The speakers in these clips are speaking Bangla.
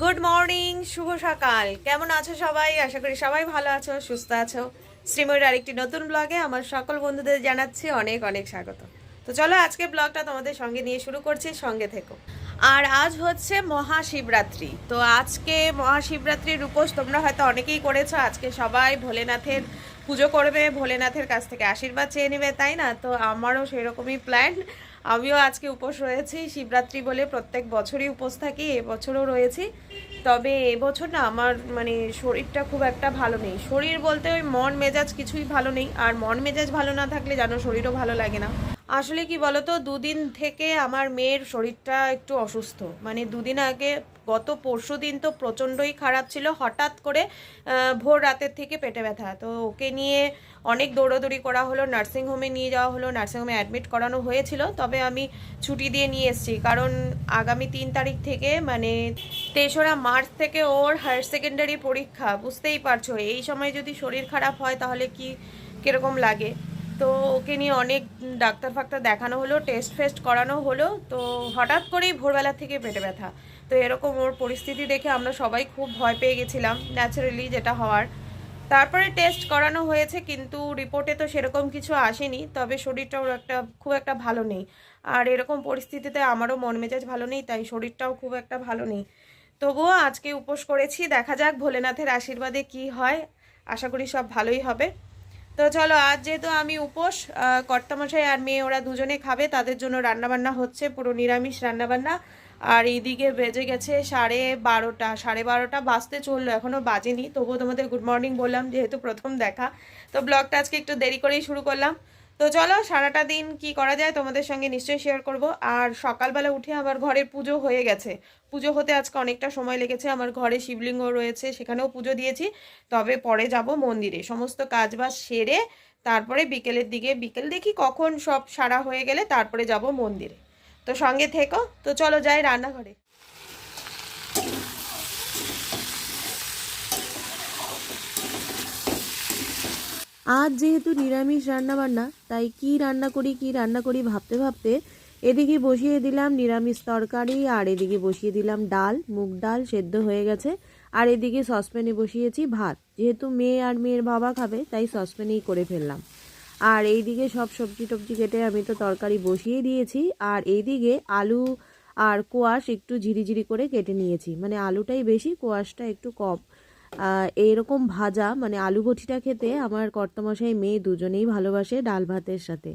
গুড মর্নিং শুভ সকাল। কেমন আছো সবাই? আশা করি সবাই ভালো আছো, সুস্থ আছো। শ্রীময়ীর আরেকটি নতুন ব্লগে আমার সকল বন্ধুদের জানাচ্ছি অনেক অনেক স্বাগত। তো চলো আজকে ব্লগটা তোমাদের সঙ্গে নিয়ে শুরু করছি, সঙ্গে থেকো। আর আজ হচ্ছে মহাশিবরাত্রি। তো আজকে মহাশিবরাত্রির উপোস তোমরা হয়তো অনেকেই করেছ। আজকে সবাই ভোলেনাথের পুজো করবে, ভোলেনাথের কাছ থেকে আশীর্বাদ চেয়ে নেবে, তাই না? তো আমারও সেরকমই প্ল্যান আমিও আজকে উপোস রয়েছি, শিবরাত্রি বলে প্রত্যেক বছরই উপোস থাকি এবছরও রয়েছি। তবে এবছর না আমার মানে শরীরটা খুব একটা ভালো নেই। শরীর বলতে ওই মন মেজাজ কিছুই ভালো নেই, আর মন মেজাজ ভালো না থাকলে জানো শরীরও ভালো লাগে না। আসলে কি বলতো, দুদিন থেকে আমার মেয়ের শরীরটা একটু অসুস্থ। মানে দুদিন আগে গত পরশু দিন তো প্রচণ্ডই খারাপ ছিল। হঠাৎ করে ভোর রাতের থেকে পেটে ব্যথা। তো ওকে নিয়ে অনেক দৌড়াদৌড়ি করা হলো নার্সিংহোমে নিয়ে যাওয়া হলো নার্সিংহোমে অ্যাডমিট করানো হয়েছিল। তবে আমি ছুটি দিয়ে নিয়ে এসেছি। কারণ আগামী তিন তারিখ থেকে মানে তেসরা মার্চ থেকে ওর হায়ার সেকেন্ডারি পরীক্ষা, বুঝতেই পারছ। এই সময় যদি শরীর খারাপ হয়, তাহলে কি, কীরকম লাগে? তো ওকে নিয়ে অনেক ডাক্তার ফাক্তার দেখানো হলো টেস্ট ফেস্ট করানো হলো। তো হঠাৎ করেই ভোরবেলা থেকে পেটে ব্যথা। তো এরকম ওর পরিস্থিতি দেখে আমরা সবাই খুব ভয় পেয়ে গেছিলাম ন্যাচারালি যেটা হওয়ার। তারপরে টেস্ট করানো হয়েছে কিন্তু রিপোর্টে তো সেরকম কিছু আসেনি, তবে শরীরটাও একটা, খুব একটা ভালো নেই। আর এরকম পরিস্থিতিতে আমারও মন মেজাজ ভালো নেই, তাই শরীরটাও খুব একটা ভালো নেই। তবুও আজকে উপোস করেছি, দেখা যাক ভোলেনাথের আশীর্বাদে কি হয়। আশা করি সব ভালোই হবে। তো চলো, আজ যেহেতু আমি উপোস কর্তামশাই আর মেয়ে ওরা দুজনে খাবে, তাদের জন্য রান্নাবান্না হচ্ছে, পুরো নিরামিষ রান্নাবান্না। আর এইদিকে বেজে গেছে সাড়ে বারোটা সাড়ে বারোটা বাজতে চলল এখনও বাজেনি। তবুও তোমাদের গুড মর্নিং বললাম, যেহেতু প্রথম দেখা। তো ব্লগটা আজকে একটু দেরি করেই শুরু করলাম। তো চলো, সারাটা দিন কি করা যায় তোমাদের সঙ্গে নিশ্চয়ই শেয়ার করব। আর সকালবেলা উঠে আমার ঘরের পুজো হয়ে গেছে। পুজো হতে আজকে অনেকটা সময় লেগেছে। আমার ঘরে শিবলিঙ্গ রয়েছে, সেখানেও পুজো দিয়েছি। তবে পরে যাব মন্দিরে। সমস্ত কাজ বাজ সেরে তারপরে বিকেলের দিকে, বিকেল দেখি কখন সব সারা হয়ে গেলে তারপরে যাব মন্দিরে। তো সঙ্গে থেকো। তো চলো যাই রান্নাঘরে। আজ যেহেতু নিরামিষ রান্না বান্না তাই কি রান্না করি, কি রান্না করি ভাবতে ভাবতে এদিকে বসিয়ে দিলাম নিরামিষ তরকারি, আর এদিকে বসিয়ে দিলাম ডাল, মুগ ডাল সেদ্ধ হয়ে গেছে। আর এদিকে সসপ্যানে বসিয়েছি ভাত। যেহেতু মেয়ে আর মেয়ের বাবা খাবে, তাই সসপ্যানেই করে ফেললাম। আর এইদিকে সব সবজি টবজি কেটে আমি তো তরকারি বসিয়ে দিয়েছি। আর এইদিকে আলু আর কোয়াশ একটু ঝিরিঝিরি করে কেটে নিয়েছি। মানে আলুটাই বেশি কোয়াশটা একটু কম। আহ, এইরকম ভাজা মানে আলু বটিটা খেতে আমার কর্তমশাই মেয়ে দুজনেই ভালোবাসে ডাল ভাতের সাথে।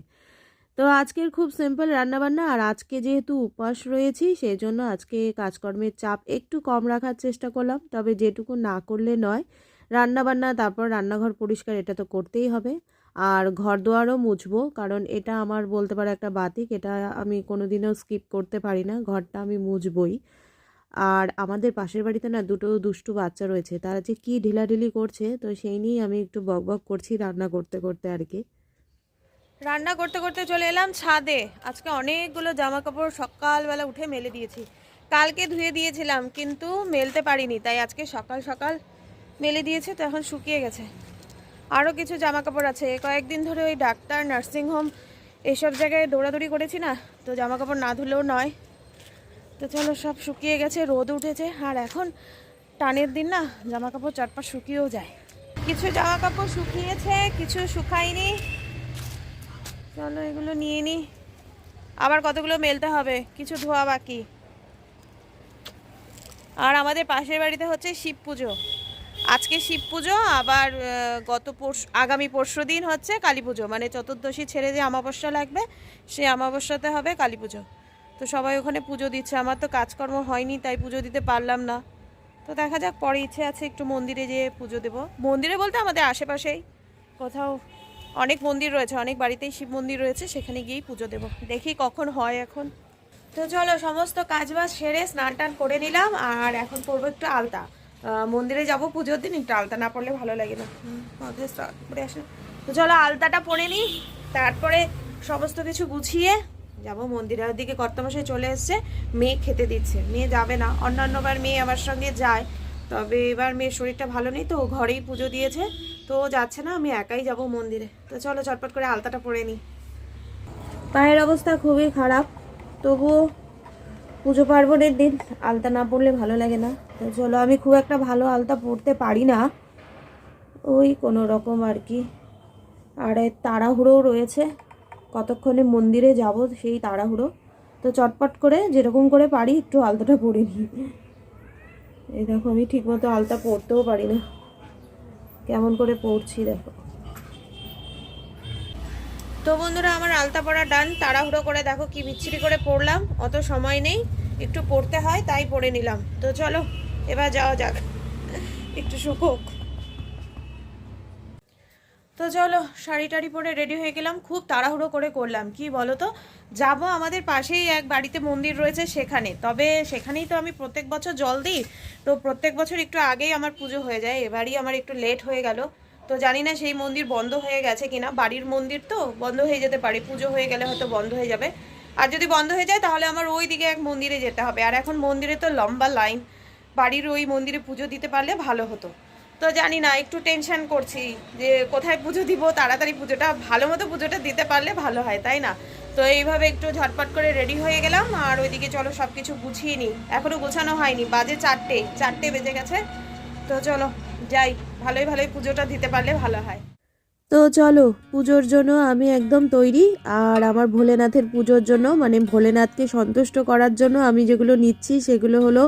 তো আজকের খুব সিম্পল রান্নাবান্না আর আজকে যেহেতু উপবাস রয়েছি সেই জন্য আজকে কাজকর্মের চাপ একটু কম রাখার চেষ্টা করলাম। তবে যেটুকু না করলে নয় রান্নাবান্না তারপর রান্নাঘর পরিষ্কার এটা তো করতেই হবে। আর ঘর দোয়ারও মুছবো, কারণ এটা আমার বলতে পারো একটা বাতিক, এটা আমি কোনোদিনও স্কিপ করতে পারি না, ঘরটা আমি মুছবই। আর আমাদের পাশের বাড়িতে না দুটো দুষ্টু বাচ্চা রয়েছে, তারা যে কী ঢিলাঢিলি করছে, তো সেই নিয়েই আমি একটু বকবক করছি রান্না করতে করতে আর কি। রান্না করতে করতে চলে এলাম ছাদে, আজকে অনেকগুলো জামা কাপড় সকালবেলা উঠে মেলে দিয়েছি। কালকে ধুয়ে দিয়েছিলাম, কিন্তু মেলতে পারিনি, তাই আজকে সকাল সকাল মেলে দিয়েছে, তো এখন শুকিয়ে গেছে। আরও কিছু জামা কাপড় আছে। কয়েকদিন ধরে ওই ডাক্তার নার্সিংহোম এইসব জায়গায় দৌড়াদৌড়ি করেছি না, তো জামা কাপড় না ধুলেও নয়। তো চলো সব শুকিয়ে গেছে, রোদ উঠেছে, আর এখন টানের দিন না জামা কাপড় চারপাশ শুকিয়েও যায়। কিছু জামা কাপড় শুকিয়েছে, কিছু শুকায়নি। চলো এগুলো নিয়ে নিই আবার কতগুলো মেলতে হবে, কিছু ধোয়া বাকি। আর আমাদের পাশের বাড়িতে হচ্ছে শিব পুজো। আজকে শিব পুজো, আবার গত পরশু, আগামী পরশু দিন হচ্ছে কালী পুজো। মানে চতুর্দশী ছেড়ে যে অমাবস্যা লাগবে সেই অমাবস্যাতে হবে কালী পুজো। তো সবাই ওখানে পুজো দিচ্ছে। আমার তো কাজকর্ম হয়নি, তাই পুজো দিতে পারলাম না। তো দেখা যাক, পরে ইচ্ছে আছে একটু মন্দিরে যেয়ে পুজো দেবো। মন্দিরে বলতে আমাদের আশেপাশেই কোথাও অনেক মন্দির রয়েছে, অনেক বাড়িতেই শিব মন্দির রয়েছে, সেখানে গিয়েই পুজো দেবো। দেখি কখন হয় এখন। তো চলো, সমস্ত কাজ বাজ সেরে স্নান টান করে নিলাম, আর এখন পরবো একটু আলতা। মন্দিরে যাব পুজোর দিন, একটু আলতা না পড়লে ভালো লাগে না। আসে তো চলো আলতাটা পরে নিই, তারপরে সমস্ত কিছু গুছিয়ে যাব মন্দিরের দিকে কর্তামশাই চলে এসছে, মেয়ে খেতে দিচ্ছে। মেয়ে যাবে না, অন্যান্যবার মেয়ে আমার সঙ্গে যায়। তবে এবার মেয়ের শরীরটা ভালো নেই তো ঘরেই পুজো দিয়েছে। তো যাচ্ছে না, আমি একাই যাব মন্দিরে। তো চলো চটপট করে আলতাটা পরে নিই। পায়ের অবস্থা খুবই খারাপ, তবুও পুজো পার্বণের দিন, আলতা না পরলে ভালো লাগে না। তো চলো, আমি খুব একটা ভালো আলতা পরতে পারি না। ওই কোনো রকম আর কি। আর তাড়াহুড়োও রয়েছে। কতক্ষণে মন্দিরে যাব সেই তাড়াহুড়ো। তো চটপট করে যেরকম করে পারি একটু আলতাটা পরে নিই। এই দেখো, আমি ঠিকমতো আলতা পরতেও পারি না। কেমন করে পড়ছি দেখো। তো বন্ধুরা, আমার আলতা পড়া ডান, তাড়াহুড়ো করে দেখো কি বিচ্ছিরি করে পড়লাম। অত সময় নেই, একটু পড়তে হয়, তাই পড়ে নিলাম। তো চলো, এবার যাওয়া যাক। একটু শুকোক। তো চলো, শাড়ি টাড়ি পরে রেডি হয়ে গেলাম, খুব তাড়াহুড়ো করে করলাম। কি বলো তো? যাব আমাদের পাশেই এক বাড়িতে মন্দির রয়েছে সেখানে। তবে সেখানেই তো আমি প্রত্যেক বছর জল দিই। তো প্রত্যেক বছর একটু আগেই আমার পুজো হয়ে যায়, এবারই আমার একটু লেট হয়ে গেল। তো জানি না সেই মন্দির বন্ধ হয়ে গেছে কিনা, বাড়ির মন্দির তো বন্ধ হয়ে যেতে পারে, পুজো হয়ে গেলে হয়তো বন্ধ হয়ে যাবে। আর যদি বন্ধ হয়ে যায় তাহলে আমার ওই দিকে এক মন্দিরে যেতে হবে। আর এখন মন্দিরে তো লম্বা লাইন, বাড়ির ওই মন্দিরে পুজো দিতে পারলে ভালো হতো। তো জানি না, একটু টেনশন করছি যে কোথায় পুজো দিব, তাড়াতাড়ি পুজোটা, ভালো মতো পুজোটা দিতে পারলে ভালো হয়, তাই না? তো এইভাবে একটু ঝটপট করে রেডি হয়ে গেলাম, আর ওইদিকে চলো সব কিছু গুছিয়ে নিই। এখনও গোছানো হয়নি, বাজে চারটে চারটে বেজে গেছে। তো চলো, যাই। ভালোই ভালোই পুজোটা দিতে পারলে ভালো হয়। তো চলো, পুজোর জন্য আমি একদম তৈরি, আর আমার ভোলেনাথের পুজোর জন্য মানে ভোলেনাথকে সন্তুষ্ট করার জন্য আমি যেগুলো নিচ্ছি সেগুলো হলো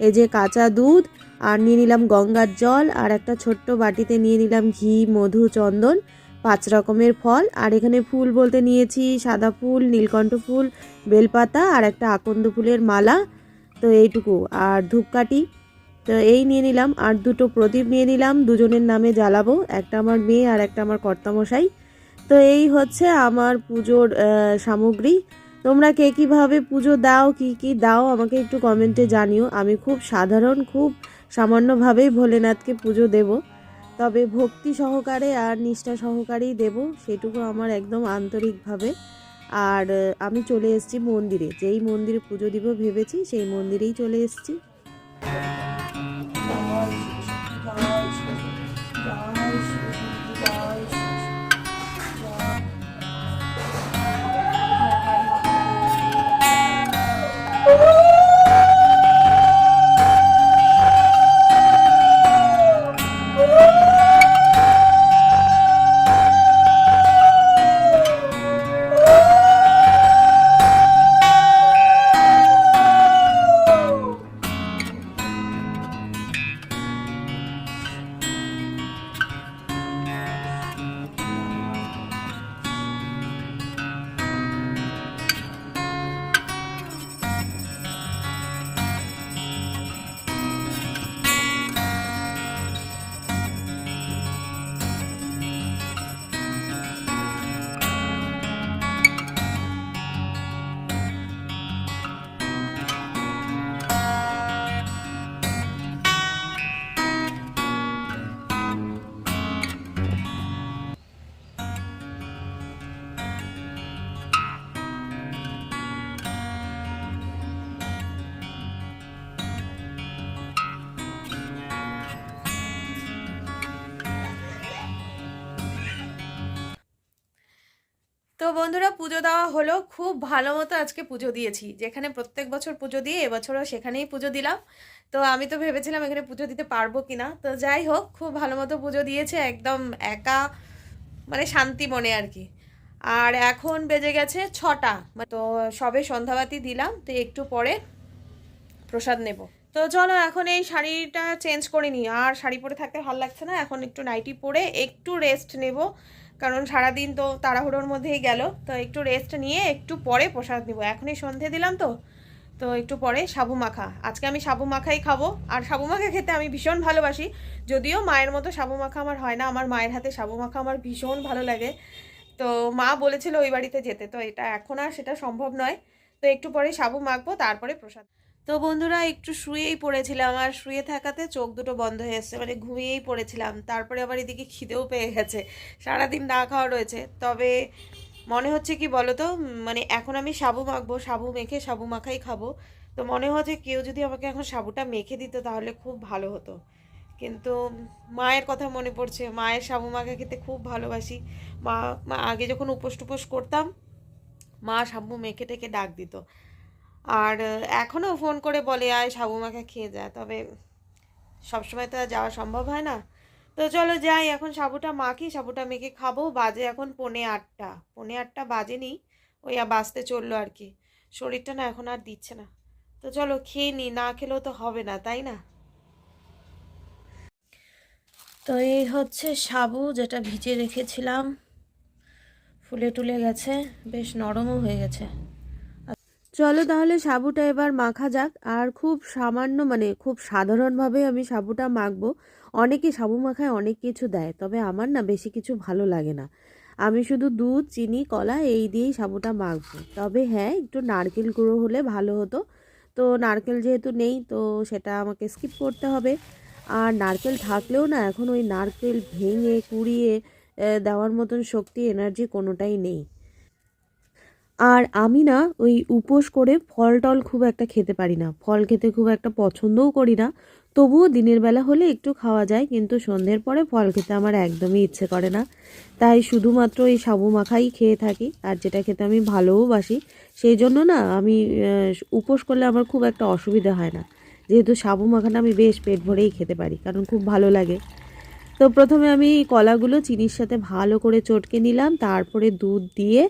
এই যে কাঁচা দুধ, আর নিয়ে নিলাম গঙ্গার জল, আর একটা ছোট্ট বাটিতে নিয়ে নিলাম ঘি, মধু, চন্দন, পাঁচ রকমের ফল, আর এখানে ফুল বলতে নিয়েছি সাদা ফুল, নীলকণ্ঠ ফুল, বেলপাতা, আর একটা আকন্দ ফুলের মালা, তো এইটুকু। আর ধূপকাঠি তো এই নিয়ে নিলাম আর দুটো প্রদীপ নিয়ে নিলাম, দুজনের নামে জ্বালাবো, একটা আমার মেয়ে আর একটা আমার কর্তামশাই। তো এই হচ্ছে আমার পুজোর সামগ্রী। তোমরা কে কীভাবে পুজো দাও, কি কি দাও, আমাকে একটু কমেন্টে জানিও। আমি খুব সাধারণ, খুব সামান্যভাবেই ভোলেনাথকে পুজো দেব। তবে ভক্তি সহকারে আর নিষ্ঠা সহকারেই দেব, সেটুকু আমার একদম আন্তরিকভাবে। আর আমি চলে এসেছি মন্দিরে, যেই মন্দিরে পুজো দিব ভেবেছি, সেই মন্দিরেই চলে এসেছি। বন্ধুরা পুজো দেওয়া হলো। খুব ভালো মতো আজকে পুজো দিয়েছি। যেখানে প্রত্যেক বছর পুজো দিয়ে এবছরও সেখানেই পুজো দিলাম। তো আমি তো ভেবেছিলাম এখানে পুজো দিতে পারব কিনা। তো যাই হোক, খুব ভালো মতো পুজো দিয়েছে একদম একা মানে শান্তি মনে আর কি। আর এখন বেজে গেছে ছটা। তো সবে সন্ধ্যাবাতি দিলাম, তো একটু পরে প্রসাদ নেব। তো চলো এখন এই শাড়িটা চেঞ্জ করে নিই। আর শাড়ি পরে থাকতে ভালো লাগছে না। এখন একটু নাইটি পরে একটু রেস্ট নেব। কারণ সারাদিন তো তাড়াহুড়োর মধ্যেই গেল। তো একটু রেস্ট নিয়ে একটু পরে প্রসাদ নিব। এখনই সন্ধে দিলাম তো। তো একটু পরে সাবু মাখা। আজকে আমি সাবু মাখাই খাব। আর সাবু মাখা খেতে আমি ভীষণ ভালোবাসি। যদিও মায়ের মতো সাবু মাখা আমার হয় না। আমার মায়ের হাতে সাবু মাখা আমার ভীষণ ভালো লাগে। তো মা বলেছিল ওই বাড়িতে যেতে। তো এটা এখন আর সেটা সম্ভব নয়। তো একটু পরে সাবু মাখবো, তারপরে প্রসাদ। তো বন্ধুরা একটু শুয়েই পড়েছিলাম আর শুয়ে থাকাতে চোখ দুটো বন্ধ হয়ে এসছে মানে ঘুমিয়েই পড়েছিলাম। তারপরে আবার এদিকে খিদেও পেয়ে গেছে। সারাদিন না খাওয়া রয়েছে। তবে মনে হচ্ছে কি বলো তো মানে এখন আমি সাবু মাখবো, সাবু মেখে সাবু মাখাই খাব। তো মনে হচ্ছে কেউ যদি আমাকে এখন সাবুটা মেখে দিত তাহলে খুব ভালো হতো। কিন্তু মায়ের কথা মনে পড়ছে। মায়ের সাবু মাখা খেতে খুব ভালোবাসি। মা মা, আগে যখন উপোস টুপোস করতাম, মা সাবু মেখে টেকে ডাক দিত। আর এখনও ফোন করে বলে, আয় সাবু মাখা খেয়ে যায় তবে সবসময় তো আর যাওয়া সম্ভব হয় না। তো চলো যাই, এখন সাবুটা মাখি সাবুটা মেখে খাব। বাজে এখন পনে আটটা। পনে আটটা বাজে বাজেনি, ওই আর বাজতে চলল আর কি। শরীরটা না এখন আর দিচ্ছে না। তো চলো খেয়ে নিই না খেলেও তো হবে না, তাই না? তো এই হচ্ছে সাবু যেটা ভিজে রেখেছিলাম। ফুলে টুলে গেছে, বেশ নরমও হয়ে গেছে। চলো তাহলে সাবুটা এবার মাখা যাক। আর খুব সামান্য মানে খুব সাধারণভাবে আমি সাবুটা মাখবো। অনেকে সাবু মাখায় অনেক কিছু দেয়, তবে আমার না বেশি কিছু ভালো লাগে না। আমি শুধু দুধ, চিনি, কলা এই দিয়েই সাবুটা মাখবো। তবে হ্যাঁ একটু নারকেল গুঁড়ো হলে ভালো হতো। তো নারকেল যেহেতু নেই, তো সেটা আমাকে স্কিপ করতে হবে। আর নারকেল থাকলেও না এখন ওই নারকেল ভেঙে, কুড়িয়ে দেওয়ার মতন শক্তি, এনার্জি কোনোটাই নেই। আর আমি না ওই উপোস করে ফল টল খুব একটা খেতে পারি না। ফল খেতে খুব একটা পছন্দও করি না। তবুও দিনের বেলা হলে একটু খাওয়া যায়, কিন্তু সন্ধ্যের পরে ফল খেতে আমার একদমই ইচ্ছে করে না। তাই শুধুমাত্র এই সাবু মাখাই খেয়ে থাকি, আর যেটা খেতে আমি ভালোও বাসি। সেই জন্য না আমি উপোস করলে আমার খুব একটা অসুবিধা হয় না। যেহেতু সাবু মাখাটা আমি বেশ পেট ভরেই খেতে পারি, কারণ খুব ভালো লাগে। তো প্রথমে আমি কলাগুলো চিনির সাথে ভালো করে চটকে নিলাম, তারপরে দুধ দিয়ে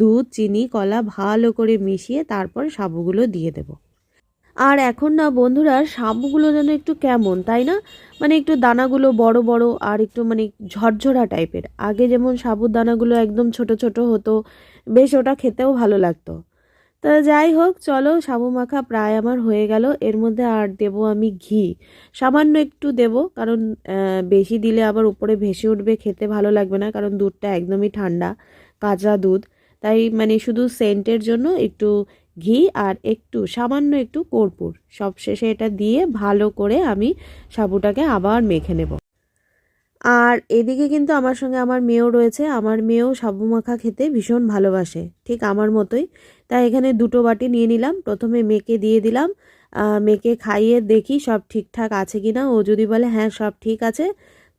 দুধ, চিনি, কলা ভালো করে মিশিয়ে তারপর সাবুগুলো দিয়ে দেব। আর এখন না বন্ধুরা সাবুগুলো যেন একটু কেমন, তাই না? মানে একটু দানাগুলো বড় বড় আর একটু মানে ঝরঝরা টাইপের। আগে যেমন সাবুর দানাগুলো একদম ছোট ছোট হতো, বেশ ওটা খেতেও ভালো লাগতো। তা যাই হোক, চলো সাবু মাখা প্রায় আমার হয়ে গেল। এর মধ্যে আর দেব আমি ঘি। সামান্য একটু দেব, কারণ বেশি দিলে আবার উপরে ভেসে উঠবে, খেতে ভালো লাগবে না, কারণ দুধটা একদমই ঠান্ডা, কাঁচা দুধ। তাই মানে শুধু সেন্টের জন্য একটু ঘি আর একটু, সামান্য একটু কর্পূর। সব শেষে এটা দিয়ে ভালো করে আমি সাবুটাকে আবার মেখে নেব। আর এদিকে কিন্তু আমার সঙ্গে আমার মেয়েও রয়েছে। আমার মেয়েও সাবু মাখা খেতে ভীষণ ভালোবাসে, ঠিক আমার মতোই। তাই এখানে দুটো বাটি নিয়ে নিলাম। প্রথমে মেয়েকে দিয়ে দিলাম। মেয়েকে খাইয়ে দেখি সব ঠিকঠাক আছে কি না ও যদি বলে হ্যাঁ সব ঠিক আছে।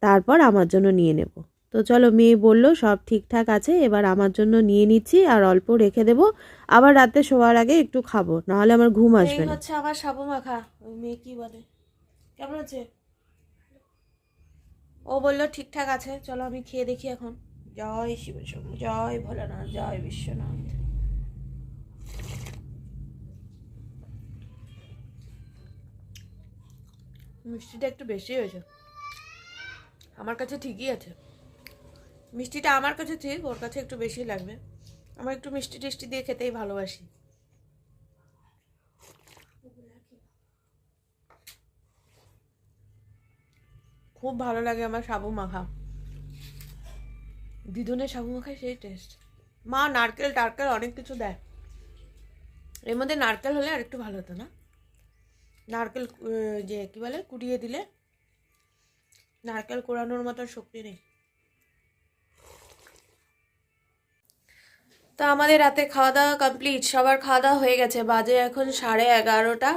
তারপর আমার জন্য নিয়ে নেব। তো চলো মেয়ে বলল সব ঠিকঠাক আছে এবার আমার জন্য নিয়ে নিচ্ছি আর অল্প রেখে দেব। আবার রাতে শোয়ার আগে একটু খাব নাহলে আমার ঘুম আসবে এই না। হচ্ছে আমার সাবু মাখা ওই মেয়ে কি বলে? কেমন আছে? ও বলল ঠিকঠাক আছে চলো আমি খেয়ে দেখি এখন। জয় শিব জয় ভোলানাথ জয় বিশ্বনাথ। মিষ্টিটা একটু বেশি হয়েছে। আমার কাছে ঠিকই আছে। মিষ্টিটা আমার কাছে ঠিক, ওর কাছে একটু বেশি লাগবে। আমার একটু মিষ্টি টিষ্টি দিয়ে খেতেই ভালোবাসি। খুব ভালো লাগে আমার সাবু মাখা। দিদুনের সাবু মাখায় সেই টেস্ট মা নারকেল টারকেল অনেক কিছু দেয়। এর মধ্যে নারকেল হলে আর একটু ভালো হতো না? নারকেল যে কি বলে, কুড়িয়ে দিলে নারকেল কোড়ানোর মতো শক্তি নেই। তো আমাদের রাতে খাওয়া দাওয়া কমপ্লিট সবার খাওয়া দাওয়া হয়ে গেছে, বাজে এখন সাড়ে এগারোটা।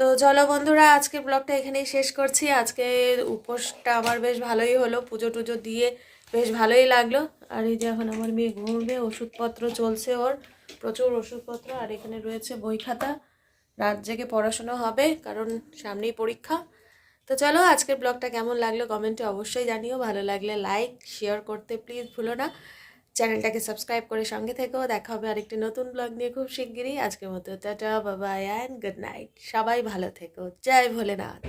তো চলো বন্ধুরা, আজকে ব্লগটা এখানেই শেষ করছি। আজকে উপোসটা আমার বেশ ভালোই হলো পুজো টুজো দিয়ে বেশ ভালোই লাগল। আর এই যে এখন আমার মেয়ে ঘুরবে ওষুধপত্র চলছে ওর, প্রচুর ওষুধপত্র, আর এখানে রয়েছে বই খাতা। রাত জেগে পড়াশোনা হবে, কারণ সামনেই পরীক্ষা। তো চলো আজকের ব্লগটা কেমন লাগল কমেন্টে অবশ্যই জানিও। ভালো লাগলে লাইক শেয়ার করতে প্লিজ ভুলো না। চ্যানেলটাকে সাবস্ক্রাইব করে সঙ্গে থেকেও দেখা হবে আরেকটি নতুন ব্লগ নিয়ে খুব শিগগিরই। আজকের মতো, টাটা, বাবা অ্যান্ড গুড নাইট সবাই ভালো থেকো। জয় ভোলেনাথ।